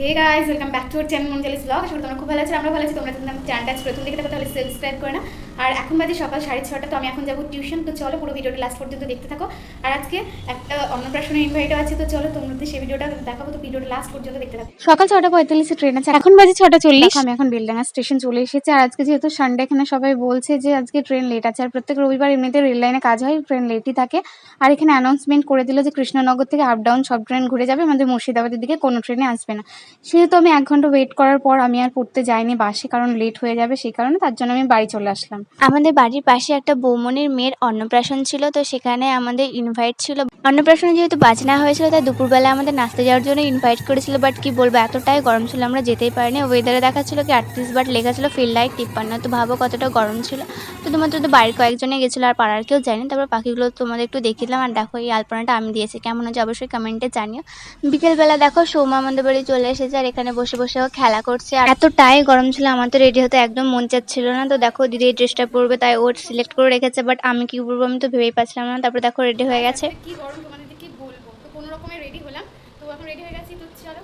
Hey guys welcome back to channel মঞ্জালিস blog আসলে তোমরা খুব ভালো আছো আমরা ভালো আছি। তোমরা তোমরা চ্যানেলটা আজ প্রথম দিকে দেখো তাহলে সাবস্ক্রাইব করে না আর এখন বাজে সকাল সাড়ে ছটা তো আমি এখন যাব টিউশন তো চলো পুরো ভিডিওটা লাস্ট পর্যন্ত দেখতে থাকো। আর আজকে একটা অন্নপ্রাশনের ইনভাইটও আছে তো চলো তোমাদের সেই ভিডিওটা দেখাবো তো ভিডিওটা লাস্ট পর্যন্ত দেখতে থাকো। সকাল ছটা পঁয়তাল্লিশে ট্রেন আছে। এখন বাজে ছটা চল্লিশ। আমি এখন বেলডাঙ্গা স্টেশন চলে এসেছি। আর আজকে যেহেতু সানডে এখানে সবাই বলছে যে আজকে ট্রেন লেট আছে। আর প্রত্যেক রবিবার এমনিতে রেল লাইনে কাজ হয় ট্রেন লেটই থাকে। আর এখানে অ্যানাউন্সমেন্ট করে দিল যে কৃষ্ণনগর থেকে আপ ডাউন সব ট্রেন ঘুরে যাবে। আমাদের মুর্শিদাবাদের দিকে কোনো ট্রেনে আসবে না। সেহেতু আমি এক ঘণ্টা ওয়েট করার পর আমি আর পড়তে যাইনি বাসে, কারণ লেট হয়ে যাবে সেই কারণে তার জন্য আমি বাড়ি চলে আসলাম। আমাদের বাড়ির পাশে একটা বৌমনির মেয়ের অন্নপ্রাশন ছিল, তো সেখানে আমাদের ইনভাইট ছিল। অন্নপ্রাশনে যেহেতু বাজনা হয়েছিল, তাই দুপুরবেলা আমাদের নাচতে যাওয়ার জন্য ইনভাইট করেছিল বাট কি বলব, এতটাই গরম ছিল, আমরা যেতেই পারিনি। ওয়েদারে দেখাচ্ছিল কি আটত্রিশ বাট লেখা ছিল ফিল লাইক তিপ্পান্ন, তো ভাবো কতটা গরম ছিল। শুধুমাত্র তো বাড়ির কয়েকজনে গেছিল, আর পাড়ার কেউ যায়নি, তারপর পাখিগুলো তোমাদের একটু দেখিয়ে দিলাম আর দেখো এই আলপনাটা আমি দিয়েছি। কেমন হচ্ছে অবশ্যই কমেন্টে জানিও। বিকেলবেলা দেখো সৌমা আমাদের বাড়ি চলে এসেছে আর এখানে বসে বসে ও খেলা করছে। আর এতটাই গরম ছিল আমার তো রেডি হতে একদম মন চাচ্ছিল না। তো দেখো, দিদি এই ড্রেসটা পরবে, তাই ওর সিলেক্ট করে রেখেছে বাট আমি কি পরবো আমি তো ভেবেই পাচ্ছিলাম না। তারপর দেখো রেডি হয়ে গেছে। কি গরম তোমাদের কি বলব? তো কোনো রকমে রেডি হলাম। তো এখন রেডি হয়ে গেছি, তো চলো।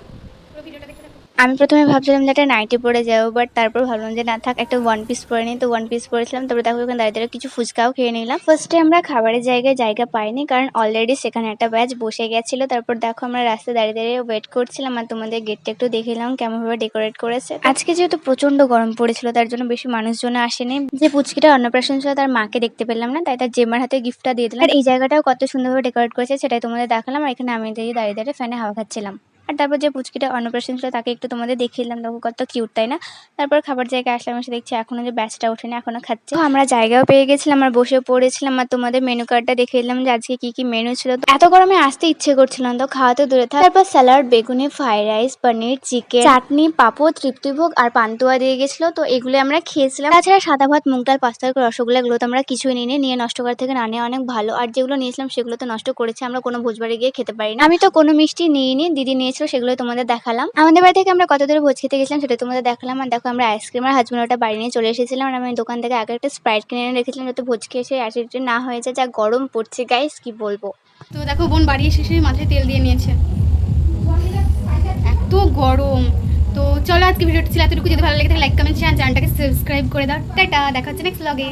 আমি প্রথমে ভাবছিলাম যে একটা নাইটি পরে যাব বাট তারপর ভাবলাম যে না থাক, একটা ওয়ান পিস পরে নিই। তো ওয়ান পিস পরেছিলাম, তারপর দেখো ওখানে দাঁড়িয়ে দাঁড়িয়ে কিছু ফুচকাও খেয়ে নিলাম। ফার্স্টে আমরা খাবারের জায়গায় জায়গা পাইনি, কারণ অলরেডি সেখানে একটা ব্যাচ বসে গেছিল। তারপর দেখো আমরা রাস্তায় দাঁড়িয়ে দাঁড়িয়ে ওয়েট করছিলাম আর তোমাদের গেটটা একটু দেখিলাম কেমনভাবে ডেকোরেট করেছে। আজকে যেহেতু প্রচণ্ড গরম পড়েছিল, তার জন্য বেশি মানুষজন আসেনি। যে পুচকিটা অন্নপ্রাশন ছিল, তার মাকে দেখতে পেলাম না, তাই তার জেমার হাতে গিফটটা দিয়ে দিলাম। আর এই জায়গাটাও কত সুন্দরভাবে ডেকোরেট করেছে, সেটাই তোমাদের দেখালাম। আর এখানে আমি দাঁড়িয়ে দাঁড়িয়ে দাঁড়িয়ে ফ্যানে হাওয়া খাচ্ছিলাম। আর তারপর যে পুচকিটা অন্নপ্রাশন ছিল, তাকে একটু তোমাদের দেখিয়ে দিলাম। দেখো কত কিউট তাই না? তারপর খাবার জায়গায় আসলাম, এসে দেখছি এখনও যে ব্যাচটা ওঠেনি, এখনও খাচ্ছে। তো আমরা জায়গাও পেয়ে গেছিলাম আর বসে পড়েছিলাম, আর তোমাদের মেনু কার্ডটা দেখে দিলাম যে আজকে কি কি মেনু ছিল। তো এত গরমে আসতে ইচ্ছে করছিল না, তো খাওয়াতে দূরে থাক। তারপর স্যালাড বেগুনি fried rice paneer chicken chutney papad, তৃপ্তিভোগ আর পান্তুয়া দিয়ে গেছিল। তো এগুলো আমরা খেয়েছিলাম। তাছাড়া সাদা ভাত, মুগ ডাল পাস্তা রসগোল্লা এগুলো তো আমরা কিছুই নিয়ে নিয়ে নষ্ট করার থেকে না অনেক ভালো। আর যেগুলো নিয়েছিলাম সেগুলো তো নষ্ট করেছে, আমরা কোনো ভোজবাড়ি গিয়ে খেতে পারি না আমি তো কোনো মিষ্টি নিইনি, দিদি নিয়েছিল সেগুলো তোমাদের দেখালাম। আমাদের বাড়ি থেকে আমরা কত দূরে ভোজ খেতে গেছিলাম সেটা তোমাদের দেখালাম। আর দেখো, আমরা আইসক্রিম আর হাজবেন্ড ওটা বাড়ি নিয়ে চলে এসেছিলাম আর আমি দোকান থেকে আগে একটা স্প্রাইট কিনে এনে রেখেছিলাম যাতে ভোজ খেয়ে এসে অ্যাসিডিটি না হয়ে যায়। যা গরম পড়ছে গাইস কি বলব? তো দেখো, বোন বাড়ি এসে মাথায় তেল দিয়ে নিয়েছে। এত গরম। তো চলো আজকে ভিডিওটা ছিল এতটুকু। যদি ভালো লেগে থাকে লাইক কমেন্ট শেয়ার চ্যানেলটাকে সাবস্ক্রাইব করে দাও। টাটা, দেখা হচ্ছে নেক্সট ব্লগে